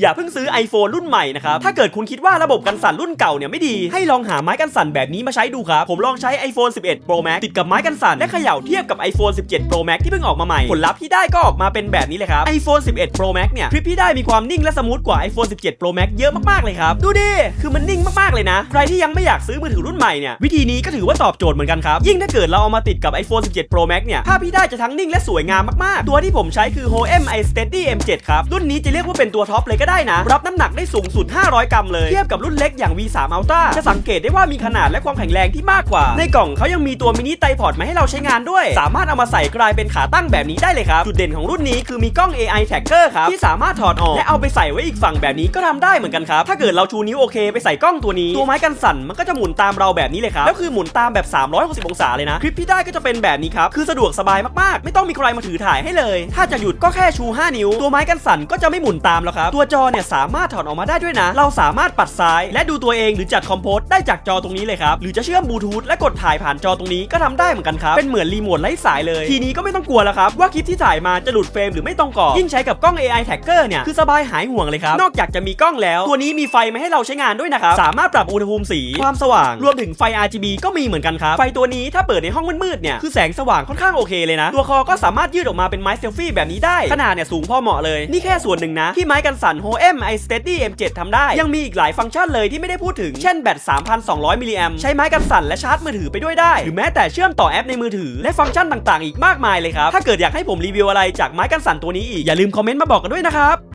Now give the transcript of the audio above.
อย่าเพิ่งซื้อ iPhone รุ่นใหม่นะครับ ถ้าเกิดคุณคิดว่าระบบกันสั่นรุ่นเก่าเนี่ยไม่ดี ให้ลองหาไม้กันสั่นแบบนี้มาใช้ดูครับ ผมลองใช้ iPhone 11 Pro Max ติดกับไม้กันสั่น และเขย่าเทียบกับ iPhone 17 Pro Max ที่เพิ่งออกมาใหม่ ผลลัพธ์ที่ได้ก็ออกมาเป็นแบบนี้เลยครับ iPhone 11 Pro Max เนี่ยคลิปที่ได้มีความนิ่งและสมูทกว่า iPhone 17 Pro Max เยอะมากๆเลยครับ ดูดิ คือมันนิ่งมากๆเลยนะ ใครที่ยังไม่อยากซื้อมือถือรุ่นใหม่เนี่ย วิธีนี้ก็ถือว่าตอบโจทย์เหมือนกันครับ ยิ่งถ้าเกิดเราเอามาติดกับ iPhone 17 Pro Max เนี่ย ภาพที่ได้จะทั้งนิ่งและสวยงามมากๆ ตัวที่ผมใช้คือ Hoem i Steady M7 ครับ รุ่นนี้จะเรียกว่าเป็นตัวท็อปเลยก็ได้นะ รับน้ำหนักได้สูงสุด 500 กรัมเลย เทียบกับรุ่นเล็กอย่าง V3 Ultra จะสังเกตได้ว่ามีขนาดและความแข็งแรงที่มากกว่า ในกล่องเขายังมีตัวมินิไตพอดมาให้เราใช้งานด้วย สามารถเอามาใส่กลายเป็นขาตั้งแบบนี้ได้เลยครับ จุดเด่นของรุ่นนี้คือมีกล้อง AI Tracker ครับ ที่สามารถถอดออกและเอาไปใส่ไว้อีกฝั่งแบบนี้ก็ทำได้เหมือนกันครับ ถ้าเกิดเราชูนิ้วโอเคไปใส่กล้องตัวนี้ ตัวไม้กันสั่นมันก็จะหมุนตามเราแบบนี้เลยครับ แล้วคือหมุนตามแบบ 360 องศาเลยนะ คลิปที่ได้ก็จะเป็นแบบนี้ครับ คือสะดวกสบายมากๆ ไม่ต้องมีใครมาถือถ่ายให้เลย ถ้าจะหยุดก็แค่ชู 5 นิ้ว ตัวไม้กันสั่นก็จะไม่หมุนตามแล้วครับ ตัวจอเนี่ยสามารถถอดออกมาได้ด้วยนะ เราสามารถปัดซ้าย และดูตัวเองหรือจัดคอมโพสได้จากจอตรงนี้เลยครับ หรือจะเชื่อมบลูทูธและกดถ่ายผ่านจอตรงนี้ก็ทำได้เหมือนกันครับ เป็นเหมือนรีโมทไร้สายเลย ทีนี้ก็ไม่ต้องกลัวแล้วครับว่าคลิปที่ถ่ายมาจะหลุดเฟรมหรือไม่ตรงกรอบยิ่งใช้กับกล้อง AI Tracker เนี่ยคือสบายหายห่วงเลยครับ นอกจากจะมีกล้องแล้ว ตัวนี้มีไฟมาให้เราใช้งานด้วยนะครับ สามารถปรับอุณหภูมิสี ความสว่าง รวมถึงไฟ RGB ก็มีเหมือนกันครับ ไฟตัวนี้ถ้าเปิดในห้องมืดๆเนี่ย คือแสงสว่างค่อนข้างโอเคเลยนะ ตัวคอก็สามารถยืดออกมาเป็นไม้เซลฟี่แบบนี้ได้ ขนาดเนี่ยสูงพอเหมาะเลย นี่แค่ส่วนหนึ่งนะ ที่ไม้กันสั่นโฮเอ็มไอสเตดี้เอ็มเจ็ดทำได้ ยังมีอีกหลายฟังก์ชันเลยที่ไม่ได้พูดถึง เช่นแบต 3,200 มิลลิแอมใช้ไม้กันสั่นและชาร์จมือถือไปด้วยได้ หรือแม้แต่เชื่อมต่อแอปในมือถือ และฟังก์ชันต่างๆ อีกมากมายเลยครับ ถ้าเกิดอยากให้ผมรีวิวอะไรจากไม้กันสั่นตัวนี้อีกอย่าลืมคอมเมนต์มาบอกกันด้วยนะครับ